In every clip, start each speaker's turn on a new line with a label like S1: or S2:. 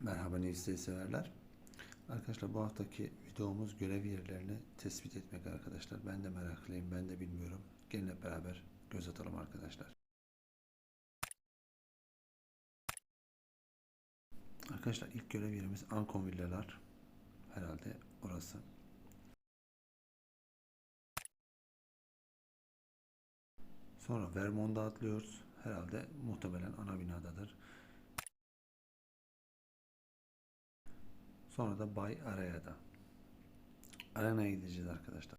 S1: Merhaba News'te severler. Arkadaşlar bu haftaki videomuz görev yerlerini tespit etmek arkadaşlar. Ben de meraklıyım, ben de bilmiyorum. Gelin hep beraber göz atalım arkadaşlar. Arkadaşlar ilk görev yerimiz Ankon Villalar. Herhalde orası. Sonra Vermont'a atlıyoruz. Herhalde muhtemelen ana binadadır. Sonra da Bay Araya'da. Arena'ya gideceğiz arkadaşlar.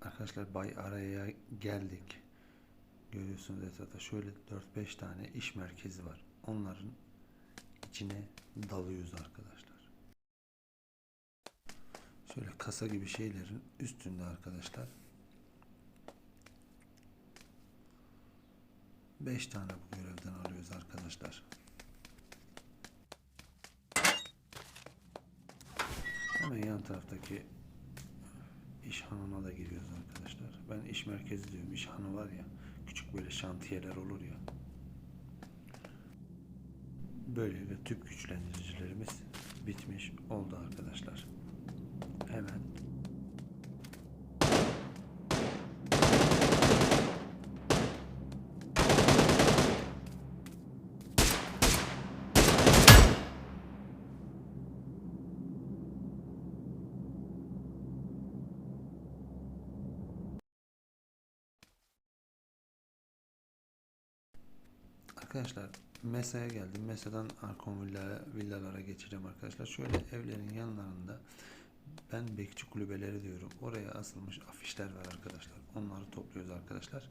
S1: Arkadaşlar Bay Araya'ya geldik. Görüyorsunuz etrafta şöyle 4-5 tane iş merkezi var. Onların içine dalıyoruz arkadaşlar. Şöyle kasa gibi şeylerin üstünde arkadaşlar 5 tane bu görevden alıyoruz arkadaşlar. Hemen yan taraftaki iş hanına da giriyoruz arkadaşlar. Ben iş merkezi diyorum. İş hanı var ya. Küçük böyle şantiyeler olur ya. Böylelikle tüp güçlendiricilerimiz bitmiş oldu arkadaşlar. Hemen Arkadaşlar Mesa'ya geldim. Mesa'dan Arkon villa, villalara geçeceğim arkadaşlar. Şöyle evlerin yanlarında ben bekçi kulübeleri diyorum. Oraya asılmış afişler var arkadaşlar. Onları topluyoruz arkadaşlar.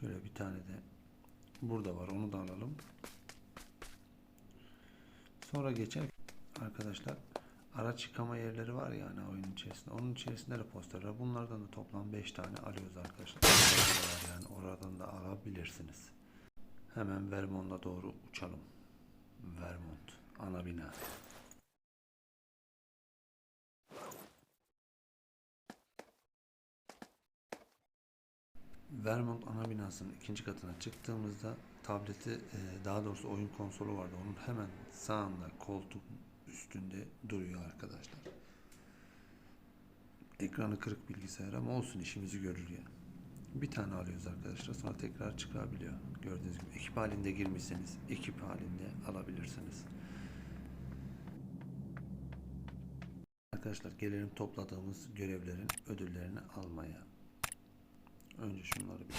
S1: Şöyle bir tane de burada var. Onu da alalım. Sonra geçer arkadaşlar araç yıkama yerleri var yani oyunun içerisinde. Onun içerisinde de posterler. Bunlardan da toplam 5 tane alıyoruz arkadaşlar. Yani oradan da alabilirsiniz. Hemen Vermont'a doğru uçalım. Vermont ana bina. Vermont ana binasının ikinci katına çıktığımızda tableti e, daha doğrusu oyun konsolu vardı. Onun hemen sağında koltuk üstünde duruyor arkadaşlar. Ekranı kırık bilgisayar ama olsun işimizi görür yani. Bir tane alıyoruz arkadaşlar. Sonra tekrar çıkabiliyor. Gördüğünüz gibi ekip halinde girmişseniz ekip halinde alabilirsiniz. Arkadaşlar gelelim topladığımız görevlerin ödüllerini almaya. Önce şunları bir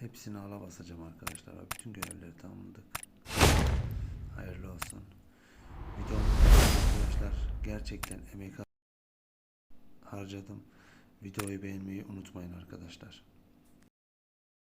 S1: Hepsini ala basacağım arkadaşlar. Bütün görevleri tamamladık. Hayırlı olsun. Videom arkadaşlar gerçekten emek harcadım. Videoyu beğenmeyi unutmayın arkadaşlar.